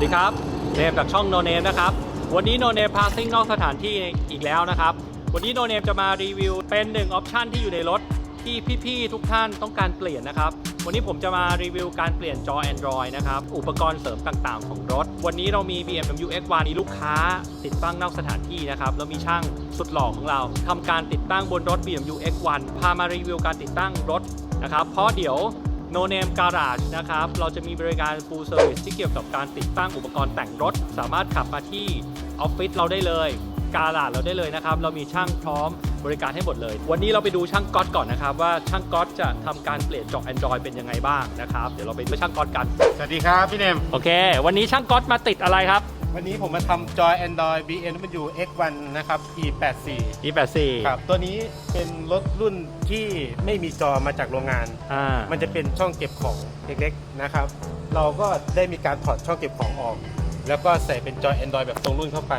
วัสดีครับเนมจากช่องโนเนมนะครับ วันนี้โนเนมพาซิ่งนอกสถานที่อีกแล้วนะครับ วันนี้โนเนมจะมารีวิวเป็นหนึ่งออปชันที่อยู่ในรถที่พี่ๆทุกท่านต้องการเปลี่ยนนะครับ วันนี้ผมจะมารีวิวการเปลี่ยนจอ Android นะครับ อุปกรณ์เสริมต่างๆ ของรถ วันนี้เรามี BMW X1 มีลูกค้าติดตั้งนอกสถานที่นะครับ แล้วมีช่างสุดหล่อของเราทำการติดตั้งบนรถ BMW X1 พามารีวิวการติดตั้งรถนะครับ เพราะเดี๋ยว No Name Garage นะครับ เราจะมีบริการ Full Service ที่เกี่ยวกับการติดตั้งอุปกรณ์แต่งรถ สามารถขับมาที่ออฟฟิศเราได้เลยการาดเราได้เลยนะครับ เรามีช่างพร้อมบริการให้หมดเลย วันนี้เราไปดูช่างก๊อตก่อนนะครับ ว่าช่างก๊อตจะทำการเปลี่ยนจอ Android เป็นยังไงบ้างนะครับ เดี๋ยวเราไปดูช่างก๊อตกัน สวัสดีครับพี่เนม โอเค วันนี้ช่างก๊อตมาติดอะไรครับ วันนี้ผมมาทำจอย Android BMW X1 นะครับ E84 E84 ครับ ตัวนี้เป็นรถรุ่นที่ไม่มีจอมาจากโรงงาน อ่ามันจะเป็นช่องเก็บของเล็กๆนะครับ เราก็ได้มีการถอดช่องเก็บของออก แล้วก็ใส่เป็นจอย Android แบบตรงรุ่นเข้าไป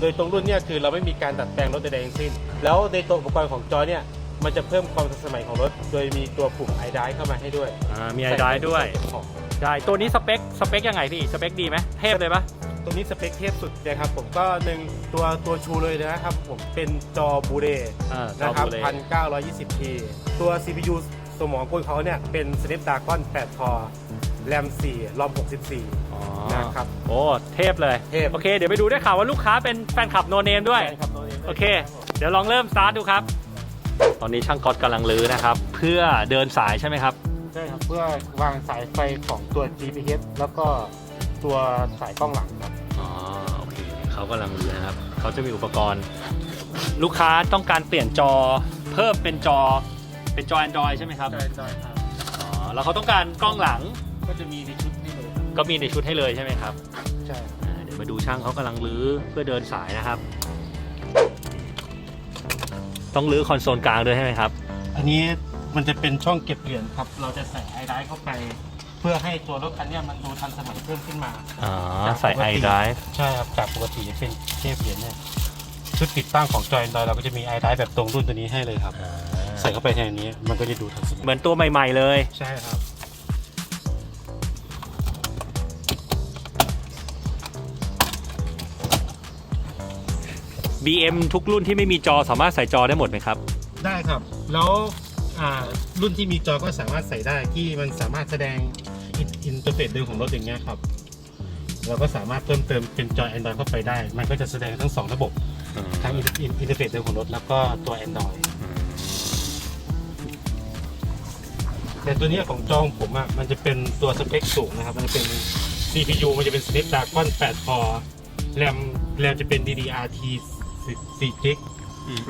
โดยตรงรุ่นเนี่ยคือเราไม่มีการดัดแปลงรถใดๆทั้งสิ้น แล้วในตัวอุปกรณ์ของจอเนี่ยมันจะเพิ่มความทันสมัยของรถ โดยมีตัวปุ่ม iDrive เข้ามาให้ด้วยอ่ามีไอได้ด้วยใส่เป็นช่องเก็บของใช่ตัวนี้สเปคสเปคยังไงพี่ สเปคดีไหมเทพเลยปะ ตัวนี้สเปคเทพสุดเลยครับผมก็หนึ่งตัวตัวชูเลยนะครับผมเป็นจอบูเรอ่าจอนะครับ Blu-ray 1920p ตัว CPU สมองกลเขาเนี่ยเป็น Snapdragon 8 Core RAM 4 ROM 64 อ๋อนะครับโอ้เทพเลยเทพ โอเค เดี๋ยวไปดูได้ข่าวว่าลูกค้าเป็นแฟนคลับโนเนมด้วยใช่ครับตัวนี้โอเค เดี๋ยวลองเริ่มสตาร์ทดูครับ ตอนนี้ช่างก๊อตกำลังลื้อนะครับ เพื่อเดินสายใช่ไหมครับ ใช่ครับ เพื่อวางสายไฟของตัว GPS แล้วก็ตัวสายกล้องหลังครับ อ๋อโอเคเขากำลังลื้อนะครับเขาจะมีอุปกรณ์ ลูกค้าต้องการเปลี่ยนจอเพิ่มเป็นจอเป็นจอ Android ใช่ไหมครับใช่ใช่ครับ อ๋อแล้วเขาต้องการกล้องหลังก็จะมีในชุดนี้เลยก็มีในชุดให้เลยใช่ไหมครับ ใช่ อ่าเดี๋ยวมาดูช่างเขากำลังลื้อเพื่อเดินสายนะครับ ต้องลื้อคอนโซลกลางด้วยใช่ไหมครับ อันนี้มันจะเป็นช่องเก็บเหรียญครับ เราจะใส่ไอไดเข้าไป เพื่อให้ตัวรถคันเนี้ยมันดูทันสมัยเพิ่มขึ้นมาอ๋อจากใส่ปกไอติไดใช่ครับจากปกติจะเป็นเทปเหรียญเนี่ยชุดติดตั้งของจอย Android เราก็จะมีไอไดแบบตรงรุ่นตัวนี้ให้เลยครับ ใส่เข้าไปในนี้ มันก็จะดูทันสมัยเหมือนตัวใหม่ ๆ เลย ใช่ครับ BM ทุกรุ่นที่ไม่มีจอสามารถใส่จอได้หมดไหมครับ ได้ครับ แล้วอ่า รุ่นที่มีจอก็สามารถใส่ได้ที่มันสามารถแสดงอินอินเทอร์เฟซเดิมของรถอย่างเงี้ยครับเราก็สามารถเพิ่มเติมเป็นจอ Android เข้าไปได้ มันก็จะแสดงทั้งสองระบบ ทั้งอินอินเทอร์เฟซเดิมของรถแล้วก็ตัว Android แต่ตัวเนี้ยของจองผมอะมันจะเป็นตัวสเปคสูงนะครับ มันจะเป็น CPU มันจะเป็น Snapdragon 8 Core RAM RAM จะเป็น DDR-T 4 g b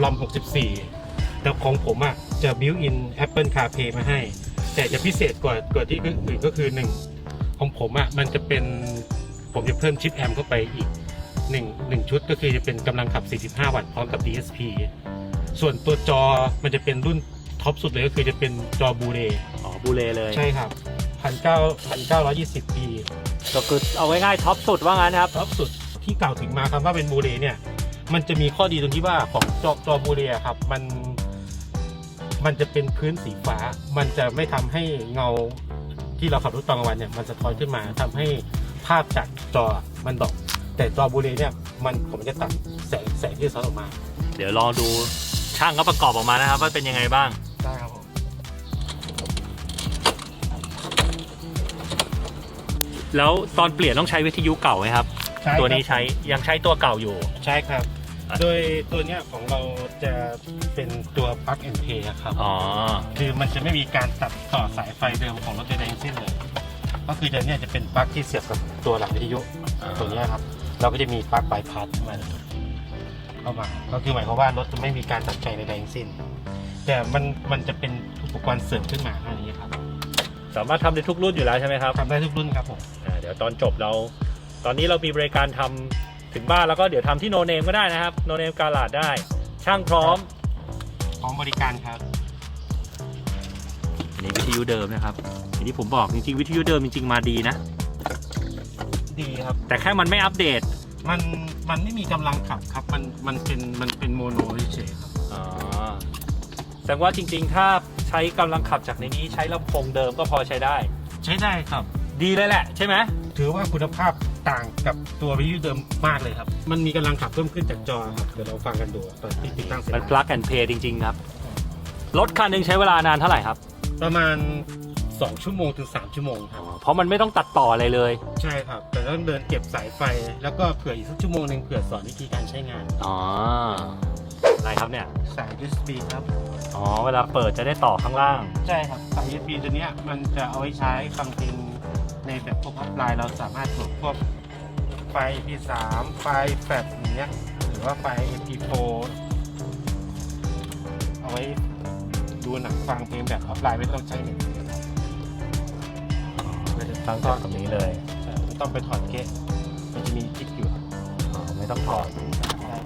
รอม64 แต่ของผมอะจะ built in Apple CarPlay มาให้ แต่จะพิเศษกว่ากว่าที่อื่นก็คือหนึ่งของผมอะมันจะเป็นผมจะเพิ่มชิปแอมเข้าไปอีกหนึ่งหนึ่งชุดก็คือจะเป็นกำลังขับ 45 วัตต์พร้อมกับ DSP ส่วนตัวจอมันจะเป็นรุ่นท็อปสุดเลยก็คือจะเป็นจอบูเรอ๋อบูเลเลย ใช่ครับพันเก้าพันเก้าร้อยยี่สิบปีก็คือเอาง่ายๆท็อปสุดว่างั้นครับท็อปสุดที่กล่าวถึงมาครับว่าเป็นบูเรเนี่ย มันจะมีข้อดีตรงที่ว่าของจอจอบูเรอะครับ มัน มันจะเป็นพื้นสีฟ้า มันจะไม่ทำให้เงาที่เราขับรถตอนกลางวันเนี่ยมันสะท้อนขึ้นมาทำให้ภาพจากจอมันดอก แต่จอบูเรเนี่ยมันผมจะตัดแสงแสงที่สะท้อนออกมา เดี๋ยวลองดูช่างเขาประกอบออกมานะครับ ว่าเป็นยังไงบ้างได้ครับผมแล้วตอนเปลี่ยนต้องใช้วิทยุเก่าไหมครับ ตัวนี้ใช้ยังใช้ตัวเก่าอยู่ ใช่ครับอะ โดยตัวเนี้ยของเราจะเป็นตัว plug and play อะครับ อ๋อ คือมันจะไม่มีการตัดต่อสายไฟเดิมของรถใดๆทั้งสิ้นเลย ก็คือจะเนี่ยจะเป็นปลั๊กที่เสียบกับตัวหลักวิทยุอ่า ตัวเนี้ยครับ เราก็จะมีปลั๊กบายพาสมันเข้ามา ก็คือหมายความว่ารถจะไม่มีการตัดใจใดๆทั้งสิ้น แต่มันมันจะเป็นอุปกรณ์เสริมขึ้นมาอันนี้ครับสามารถทำได้ทุกรุ่นอยู่แล้วใช่ไหมครับทำได้ทุกรุ่นครับผม อ่าเดี๋ยวตอนจบเรา ตอนนี้เรามีบริการทำ ถึงบ้านแล้วก็เดี๋ยวทำที่โนเนมก็ได้นะครับโนเนมกาลาดได้ ช่างพร้อม พร้อมบริการครับ อันนี้วิทยุเดิมนะครับอย่างที่ผมบอกจริงๆวิทยุเดิมจริงๆมาดีนะ ดีครับ แต่แค่มันไม่อัปเดตมันมันไม่มีกำลังขับครับ มันมันเป็นมันเป็นโมโนเฉยๆครับ อ๋อแสดงว่าจริงๆ ถ้าใช้กำลังขับจากในนี้ใช้ลำโพงเดิมก็พอใช้ได้ ใช้ได้ครับ ดีเลยแหละใช่ไหม ถือว่าคุณภาพ ต่างกับตัววิทยุเดิมมากเลยครับ มันมีกำลังขับเพิ่มขึ้นจากจอครับเดี๋ยวเราฟังกันดูตอนที่ติดตั้งเสร็จมันแล้ว plug and play จริง ๆ ครับ รถคันหนึ่งใช้เวลานานเท่าไหร่ครับ ประมาณ 2 ชั่วโมงถึง 3 ชั่วโมงครับ เพราะมันไม่ต้องตัดต่ออะไรเลย ใช่ครับ แต่ต้องเดินเก็บสายไฟ แล้วก็เผื่ออีกสักชั่วโมงหนึ่งเผื่อสอนวิธีการใช้งานอ๋อ อะไรครับเนี่ย สาย USB ครับ อ๋อ เวลาเปิดจะได้ต่อข้างล่าง ใช่ครับสาย USB ตัวเนี้ยมันจะเอาไว้ใช้ฟังเพลงในแบบพวกออฟไลน์เราสามารถกดพวก ไฟ MP3 ไฟล์แฟลชอย่างเงี้ยหรือว่าไฟล์ MP4 เอาไว้ดูหนังฟังเพลงแบบออฟไลน์ไม่ต้องใช้เน็ตครับไม่ได้ตั้งแต่ตรงนี้เลยใช่ไม่ต้องไปถอดเกะมันจะมีจิ๊กอยู่ครับอ๋อไม่ต้องถอดใช่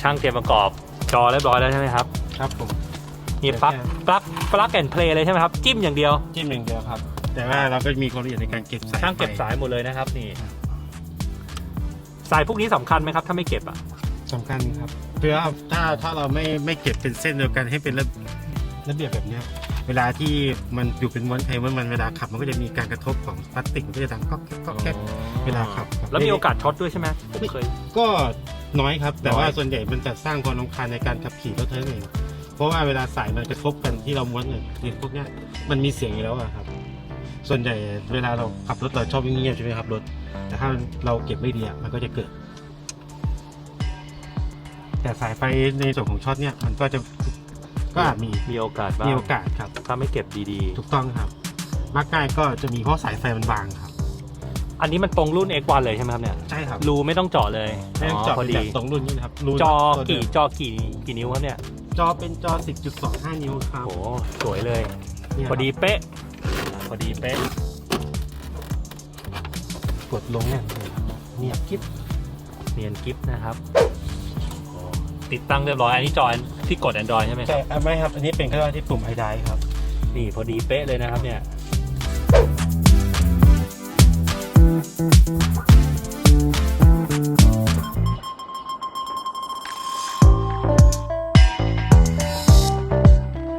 ช่างเตรียมประกอบจอเรียบร้อยแล้วใช่ไหมครับ ครับผมนี่ปลั๊กปลั๊กปลั๊กแอนเพลย์เลยใช่ไหมครับ จิ้มอย่างเดียว จิ้มหนึ่างเดียวครับ แต่ว่าเราก็มีความละเอียดในการเก็บสายช่างเก็บไฟสายหมดเลยนะครับนี่ สายพวกนี้สำคัญไหมครับ ถ้าไม่เก็บอะสำคัญครับเพื่อถ้าถ้าเราไม่ไม่เก็บเป็นเส้นเดียวกันให้เป็นระระเบียบแบบเนี้ยเวลาที่มันอยู่เป็นม้วนไทยม้วนมันเวลาขับมันก็จะมีการกระทบของพลาสติกมันก็จะดังก๊อกแก๊กก๊อกแก๊กเวลาขับครับแล้วมีโอกาสช็อตด้วยใช่ไหมผมเคย ก็น้อยครับ แต่ว่าน้อยส่วนใหญ่มันจะสร้างความรำคาญในการขับขี่รถเท่านั้นเองเพราะว่าเวลาสายมันกระทบกันที่เราม้วนเนี่ยพวกเนี้ยมันมีเสียงอยู่แล้วอะครับ ส่วนใหญ่เวลาเราขับรถเราชอบเงียบๆใช่ไหมครับรถ แต่ถ้าเราเก็บไม่ดีอะมันก็จะเกิด แต่สายไฟในส่วนของช็อตเนี่ยมันก็จะก็อาจมีมีโอกาสบ้างมีโอกาสครับ ถ้าไม่เก็บดีถูกต้องครับมักง่ายก็จะมีเพราะสายไฟมันบางครับ ๆ อันนี้มันตรงรุ่น X1 เลยใช่ไหมครับเนี่ย ใช่ครับรูไม่ต้องเจาะเลยไม่ต้องเจาะพอเป็นดีแบบตรงรุ่นนี้นะครับรูจอตัวเดิกี่มจอกี่กี่นิ้วครับเนี่ยจอเป็นจอ 10.25 นิ้วครับโหสวยเลย เนี่ยพอดีเป๊ะพ อดีเป๊ะกดลงเนี่ยเงียบกิ๊บเนียนกิฟนะครับโอ้ติดตั้งเรียบร้อยอันนี้จอที่กด Android ใช่ไหมใช่อะไม่ครับ อันนี้เป็นเขาเรียกว่าที่ปุ่มไฮไดครับ นี่พอดีเป๊ะเลยนะครับเนี่ย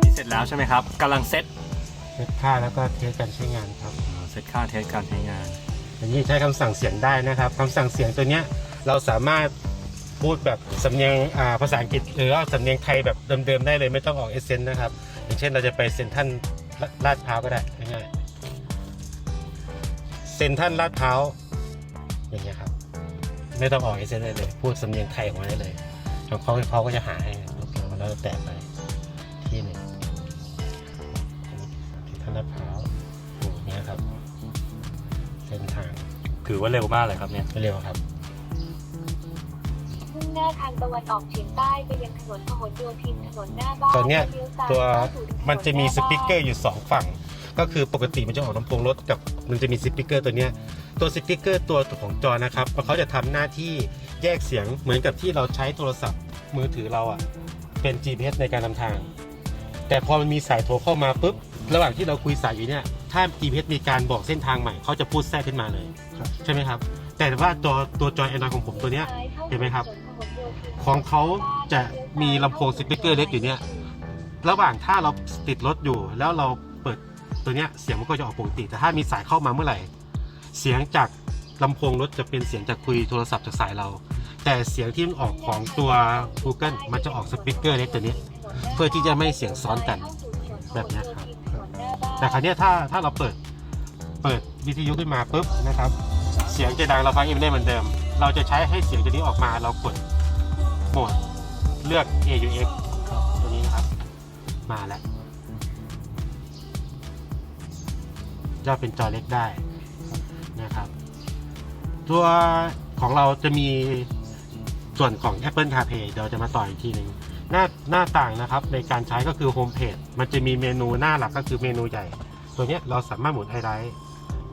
นี่เสร็จแล้วใช่ไหมครับกำลังเซ็ต เซตค่าแล้วก็เทสการใช้งานครับ อ่าเซ็ตค่าเทสการใช้งาน อันนี้ใช้คำสั่งเสียงได้นะครับคำสั่งเสียงตัวเนี้ยเราสามารถพูดแบบสำเนียงอ่าภาษาอังกฤษ หรือว่าสำเนียงไทยแบบเดิมๆได้เลยไม่ต้องออกเอเซนนะครับ อย่างเช่นเราจะไปเซนทรันลาดพร้าวก็ได้ง่ายๆเซนทรันลาดพร้าวอย่างเงี้ยครับ ไม่ต้องออกเอเซนได้เลย พูดสำเนียงไทยของมันได้เลยของเขาเขาก็จะหาให้แล้วแต่ไปที่หนึ่งเซนทรัน ลาดพร้าวอย่างเงี้ยครับ เส้นทางถือว่าเร็วมากเลยครับเนี่ย เร็วครับมุ่งหน้าทางตะวันออกเฉียงใต้ไปยังถนนพหลโยธินถนนหน้าบ้านตอนเนี้ยแล้ลี้ซ้ายตัวเข้าสู่ถนมันจะมีหสน้าบ้าปีกเกอร์อยู่2ฝั่ง ก็คือปกติมันจะออกลำโพงรถกับมันจะมีสปีกเกอร์ตัวเนี้ยตัวสปีกเกอร์ตัวของจอนะครับเขาจะทำหน้าที่แยกเสียงเหมือนกับที่เราใช้โทรศัพท์มือถือเราอะเป็น GPS ในการนำทาง แต่พอมันมีสายโทรเข้ามาปุ๊บ ระหว่างที่เราคุยสายอยู่เนี่ย ถ้า GPS มีการบอกเส้นทางใหม่เขาจะพูดแทรกขึ้นมาเลยใช่ไหมครับ แต่ว่าตัวตัวจอ Android ของผมตัวเนี้ย เห็นไหมครับ ของเขาจะมีลำโพงสปีกเกอร์เล็กอยู่เนี่ย ระหว่างถ้าเราติดรถอยู่ แล้วเราเปิดตัวเนี้ยเสียงมันก็จะออกปกติ แต่ถ้ามีสายเข้ามาเมื่อไหร่ เสียงจากลำโพงรถจะเป็นเสียงจากคุยโทรศัพท์จากสายเรา แต่เสียงที่มันออกของตัว Google มันจะออกสปีกเกอร์เล็กตัวนี้ เพื่อที่จะไม่ให้เสียงซ้อนกันแบบเนี้ยครับ แต่คราวนี้ถ้าถ้าเราเปิดเปิดวิทยุขึ้นมาปุ๊บนะครับ เสียงจะดังเราฟังอินได้เหมือนเดิม เราจะใช้ให้เสียงตัวนี้ออกมาเรากดโหมดเลือก AUX ตัวนี้นะครับ มาแล้วจะเป็นจอเล็กได้นะครับ ตัวของเราจะมีส่วนของ Apple CarPlay เดี๋ยวจะมาต่ออีกทีหนึ่ง น้าหน้าต่างนะครับในการใช้ก็คือ Home Page มันจะมีเมนูหน้าหลักก็คือเมนูใหญ่ ตัวนี้เราสามารถหมุนไฮไลท์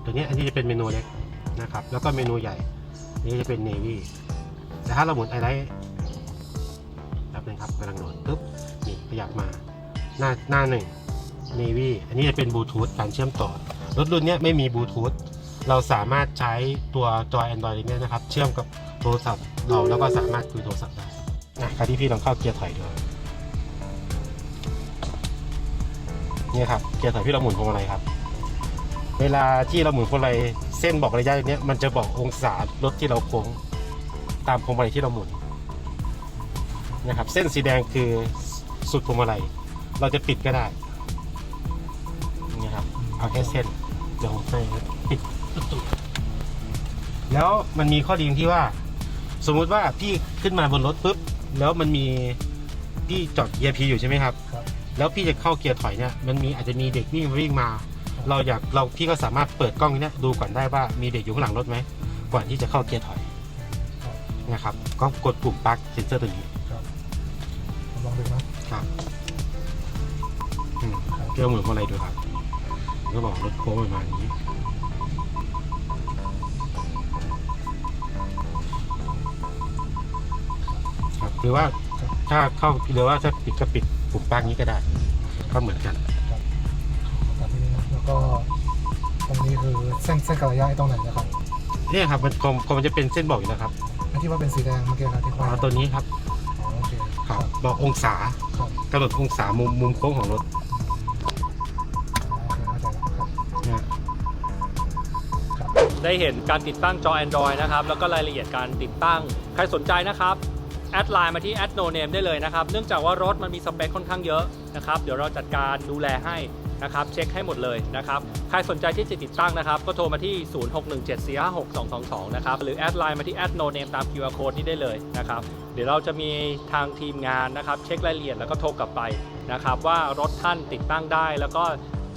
ตัวนี้อันนี้จะเป็นเมนูเล็กนะครับแล้วก็เมนูใหญ่นี่จะเป็น Navy แต่ถ้าเราหมุนไฮไลท์แป๊บนึงครับกำลังโหลดปุ๊บนี่ขยับมาหน้าหน้าหนึ่ง Navy อันนี้จะเป็นบลูทูธการเชื่อมต่อรถรุ่นนี้ไม่มีบลูทูธเราสามารถใช้ตัวจอ Android เนี่ยนะครับ เชื่อมกับโทรศัพท์เราแล้วก็สามารถคุยโทรศัพท์ได้ นะคราวที่พี่ลองเข้าเกียร์ถอยดูเนี่ยครับเกียร์ถอยพี่เราหมุนพวงมาลัยครับ เวลาที่เราหมุนพวงมาลัยเส้นบอกระยะอย่างเนี้ยมันจะบอกองศารถที่เราโค้งตามพวงมาลัยที่เราหมุนนะครับ เส้นสีแดงคือสุดพวงมาลัยเราจะปิดก็ได้นี่ครับเอาแค่เส้นเดี๋ยวผมไปปิดประตูแล้วมันมีข้อดีตรงที่ว่า สมมุติว่าพี่ขึ้นมาบนรถปุ๊บ แล้วมันมีพี่จอดเกียร์พีอยู่ใช่ไหมครับ ครับแล้วพี่จะเข้าเกียร์ถอยเนี่ยมันมีอาจจะมีเด็กวิ่งวิ่งมาเราอยากเราพี่ก็สามารถเปิดกล้องเนี้ยดูก่อนได้ว่ามีเด็กอยู่ข้างหลังรถไหมก่อนที่จะเข้าเกียร์ถอยครับนะครับก็กดปุ่มปลั๊กเซนเซอร์ตัวนี้ครับลองดูนะครับอืมครับเกี่ยวหมุนพวงอะไรดูครับก็บอกรถโค้งประมาณนี้ หรือว่าถ้าเข้าหรือว่าถ้าปิดก็ปิดปุ่มปลั๊กนี้ก็ได้ ก็เหมือนกัน แบบนี้นะแล้วก็ตรงนี้คือเส้นเส้นกระยะไอ้ตรงไหนนะครับเนี่ยครับมันกลมกลมมันจะเป็นเส้นบอกอยู่นะครับอันที่ว่าเป็นสีแดงเมื่อกี้ครับที่ควายเอาตัวนี้ครับอ๋อโอเคครับบอกองศาครับกำหนดองศามุมมุมโค้งของรถโอเคเข้าใจแล้วครับ เนี่ยครับได้เห็นการติดตั้งจอ Android นะครับ แล้วก็รายละเอียดการติดตั้ง ใครสนใจนะครับ แอดไลน์มาที่แอดโนเนมได้เลยนะครับ เนื่องจากว่ารถมันมีสเปคค่อนข้างเยอะนะครับ เดี๋ยวเราจัดการดูแลให้นะครับ เช็คให้หมดเลยนะครับ ใครสนใจที่จะติดตั้งนะครับ ก็โทรมาที่ 0617456222 นะครับ หรือแอดไลน์มาที่แอดโนเนมตาม QR code นี้ได้เลยนะครับ เดี๋ยวเราจะมีทางทีมงานนะครับ เช็ครายละเอียดแล้วก็โทรกลับไปนะครับ ว่ารถท่านติดตั้งได้ แล้วก็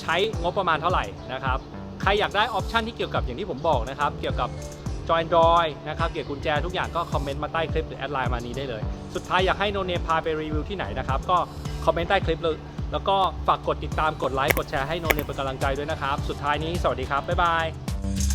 ใช้งบประมาณเท่าไหร่นะครับ ใครอยากได้ออปชันที่เกี่ยวกับอย่างที่ผมบอกนะครับ เกี่ยวกับ จอยดอยนะครับเกี่ยวกับกุญแจทุกอย่างก็คอมเมนต์มาใต้คลิปหรือแอดไลน์มานี้ได้เลย สุดท้ายอยากให้โนเนมพาไปรีวิวที่ไหนนะครับ ก็คอมเมนต์ใต้คลิปเลยแล้วก็ฝากกดติดตามกดไลค์กดแชร์ให้โนเนมเป็นกำลังใจด้วยนะครับ สุดท้ายนี้สวัสดีครับบ๊ายบาย